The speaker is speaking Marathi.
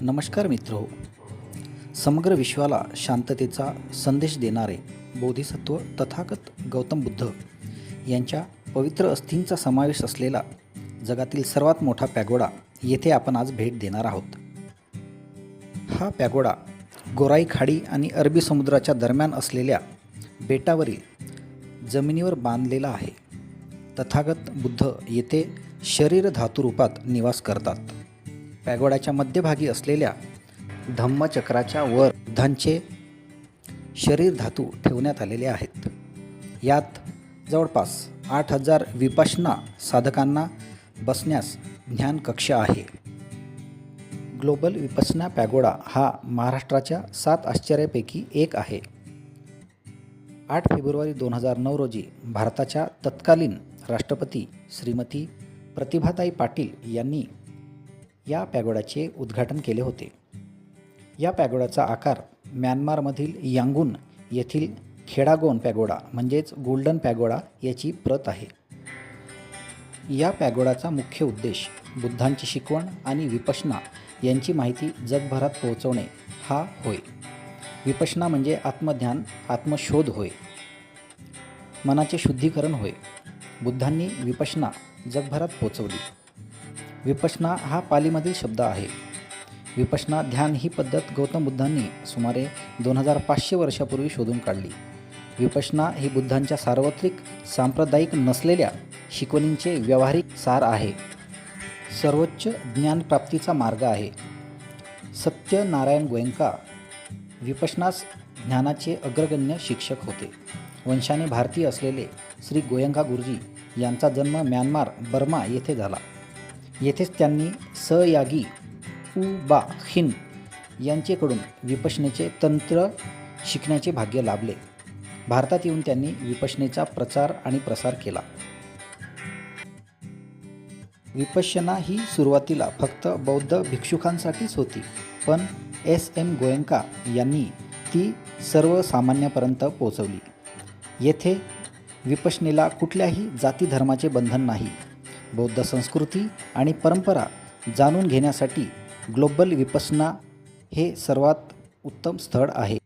नमस्कार मित्र. समग्र विश्वाला शांततेचा संदेश देणारे बोधिसत्व तथागत गौतम बुद्ध यांच्या पवित्र अस्थींचा समावेश असलेला जगातील सर्वात मोठा पॅगोडा येथे आपण आज भेट देणार आहोत. हा पॅगोडा गोराई खाडी आणि अरबी समुद्राच्या दरम्यान असलेल्या बेटावरील जमिनीवर बांधलेला आहे. तथागत बुद्ध येथे शरीर धातुरूपात निवास करतात. पॅगोडाच्या मध्यभागी असलेल्या धम्मचक्राच्या वर बुद्धांचे शरीर धातू ठेवण्यात आलेले आहेत. यात जवळपास आठ हजार विपाशना साधकांना बसण्यास ज्ञान कक्ष आहे. ग्लोबल विपसना पॅगोडा हा महाराष्ट्राच्या सात आश्चर्यापैकी एक आहे. आठ फेब्रुवारी दोन हजार नऊ रोजी भारताच्या तत्कालीन राष्ट्रपती श्रीमती प्रतिभाताई पाटील यांनी या पॅगोडाचे उद्घाटन केले होते. या पॅगोडाचा आकार म्यानमारमधील यांगून येथील खेडागोन पॅगोडा म्हणजेच गोल्डन पॅगोडा याची प्रत आहे. या पॅगोडाचा मुख्य उद्देश बुद्धांची शिकवण आणि विपशना यांची माहिती जगभरात पोहोचवणे हा होय. विपशना म्हणजे आत्मध्यान आत्मशोध होय. मनाचे शुद्धीकरण होय. बुद्धांनी विपशना जगभरात पोचवली विपशना हा पालीमधील शब्द आहे. विपशना ध्यान ही पद्धत गौतम बुद्धांनी सुमारे दोन हजार पाचशे वर्षापूर्वी शोधून काढली. विपशना ही बुद्धांच्या सार्वत्रिक सांप्रदायिक नसलेल्या शिकवणींचे व्यावहारिक सार आहे. सर्वोच्च ज्ञानप्राप्तीचा मार्ग आहे. सत्यनारायण गोयंका विपशनास ज्ञानाचे अग्रगण्य शिक्षक होते. वंशाने भारतीय असलेले श्री गोयंका गुरुजी यांचा जन्म म्यानमार बर्मा येथे झाला. येथेच त्यांनी सयागी उ बा खिन यांचेकडून विपशनेचे तंत्र शिकण्याचे भाग्य लाभले. भारतात येऊन त्यांनी विपशनेचा प्रचार आणि प्रसार केला. विपश्यना ही सुरुवातीला फक्त बौद्ध भिक्षुकांसाठीच होती पण एस एम गोयंका यांनी ती सर्वसामान्यपर्यंत पोचवली येथे विपशनेला कुठल्याही जाती धर्माचे बंधन नाही. बौद्ध संस्कृती आणि परंपरा जाणून घेण्यासाठी ग्लोबल विपसना हे सर्वात उत्तम स्थळ आहे.